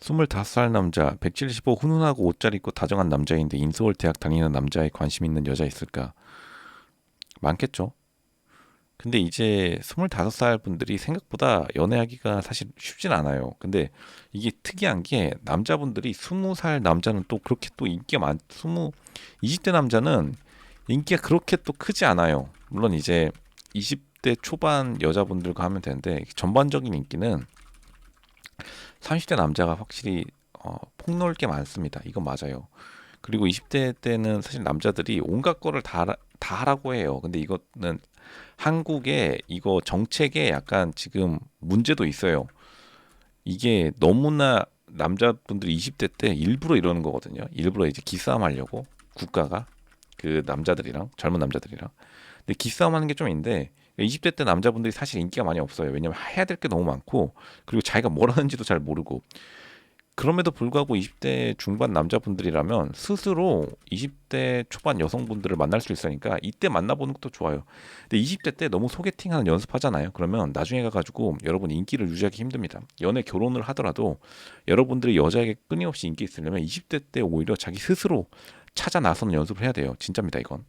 25살 남자, 175 훈훈하고 옷 잘 입고 다정한 남자인데 인서울 대학 다니는 남자에 관심 있는 여자 있을까? 많겠죠. 근데 이제 25살 분들이 생각보다 연애하기가 사실 쉽진 않아요. 근데 이게 특이한 게 남자분들이 20살 남자는 또 그렇게 또 인기가 많, 20, 20대 남자는 인기가 그렇게 또 크지 않아요. 물론 이제 20대 초반 여자분들과 하면 되는데 전반적인 인기는 30대 남자가 확실히 어, 폭넓을 게 많습니다. 이건 맞아요. 그리고 20대 때는 사실 남자들이 온갖 거를 다, 다 하라고 해요. 근데 이거는 한국의 이거 정책에 약간 지금 문제도 있어요. 이게 너무나 남자분들이 20대 때 일부러 이러는 거거든요. 일부러 이제 기싸움 하려고 국가가 그 남자들이랑 젊은 남자들이랑. 근데 기싸움 하는 게 좀 있는데 20대 때 남자분들이 사실 인기가 많이 없어요. 왜냐면 해야 될 게 너무 많고 그리고 자기가 뭘 하는지도 잘 모르고 그럼에도 불구하고 20대 중반 남자분들이라면 스스로 20대 초반 여성분들을 만날 수 있으니까 이때 만나보는 것도 좋아요. 근데 20대 때 너무 소개팅하는 연습하잖아요. 그러면 나중에 가가지고 여러분 인기를 유지하기 힘듭니다. 연애 결혼을 하더라도 여러분들이 여자에게 끊임없이 인기 있으려면 20대 때 오히려 자기 스스로 찾아 나서는 연습을 해야 돼요. 진짜입니다, 이건.